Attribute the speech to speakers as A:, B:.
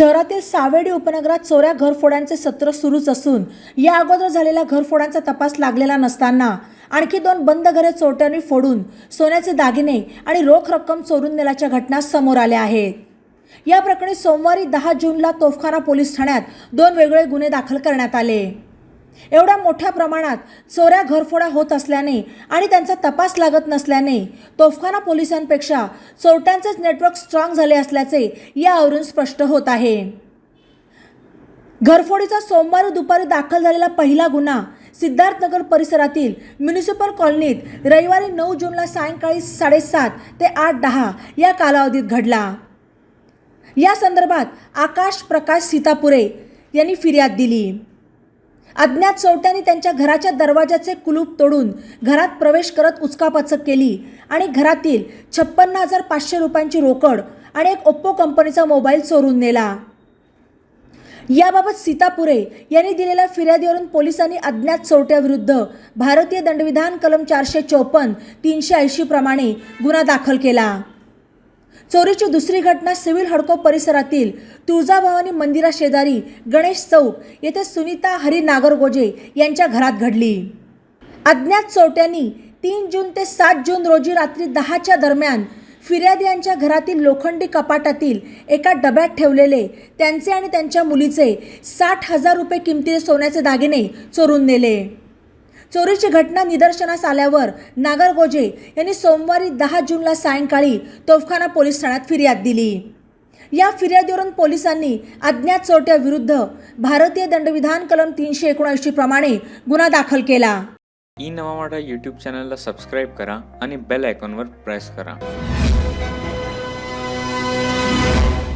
A: शहरातील सावेडी उपनगरात चोऱ्या घरफोड्यांचे सत्र सुरूच असून या अगोदर झालेल्या घरफोड्यांचा तपास लागलेला नसताना आणखी दोन बंद घरे चोरट्यांनी फोडून सोन्याचे दागिने आणि रोख रक्कम चोरून नेल्याच्या घटना समोर आल्या आहेत. या प्रकरणी सोमवारी दहा जूनला तोफखाना पोलीस ठाण्यात दोन वेगळे गुन्हे दाखल करण्यात आले. एवढ्या मोठ्या प्रमाणात चोऱ्या घरफोड्या होत असल्याने आणि त्यांचा तपास लागत नसल्याने तोफखाना पोलिसांपेक्षा चोरट्यांचेच नेटवर्क स्ट्रॉंग झाले असल्याचे यावरून स्पष्ट होत आहे. घरफोडीचा सोमवारी दुपारी दाखल झालेला पहिला गुन्हा सिद्धार्थनगर परिसरातील म्युनिसिपल कॉलनीत रविवारी नऊ जूनला सायंकाळी साडेसात ते आठ दहा या कालावधीत घडला. या संदर्भात आकाश प्रकाश सीतापुरे यांनी फिर्याद दिली. अज्ञात चोरट्यांनी त्यांच्या घराच्या दरवाजाचे कुलूप तोडून घरात प्रवेश करत उचकापाचक केली आणि घरातील छप्पन्न हजार पाचशे रुपयांची रोकड आणि एक ओप्पो कंपनीचा मोबाईल चोरून नेला. याबाबत सीतापुरे यांनी दिलेल्या फिर्यादीवरून पोलिसांनी अज्ञात चोरट्याविरुद्ध भारतीय दंडविधान कलम चारशे चौपन्न तीनशे ऐंशी प्रमाणे गुन्हा दाखल केला. चोरीची दुसरी घटना सिव्हिल हडको परिसरातील तुळजाभवानी मंदिराशेजारी गणेश चौक येथे सुनीता हरी नागरगोजे यांच्या घरात घडली. अज्ञात चोरट्यांनी तीन जून ते सात जून रोजी रात्री दहाच्या दरम्यान फिर्यादी यांच्या घरातील लोखंडी कपाटातील एका डब्यात ठेवलेले त्यांचे आणि त्यांच्या मुलीचे साठ हजार रुपये किमतीचे सोन्याचे दागिने चोरून नेले. चोरीची घटना निदर्शनास आल्यावर नागरगोजे यांनी सोमवारी दहा जूनला सायंकाळी तोफखाना पोलीस ठाण्यात फिर्याद दिली. या फिर्यादीवरून पोलिसांनी अज्ञात चोरट्याविरुद्ध भारतीय दंडविधान कलम तीनशे एकोणऐंशी प्रमाणे गुन्हा दाखल केला.
B: ई नवा यूट्यूब चॅनलला सबस्क्राईब करा आणि बेल आयकॉनवर प्रेस करा.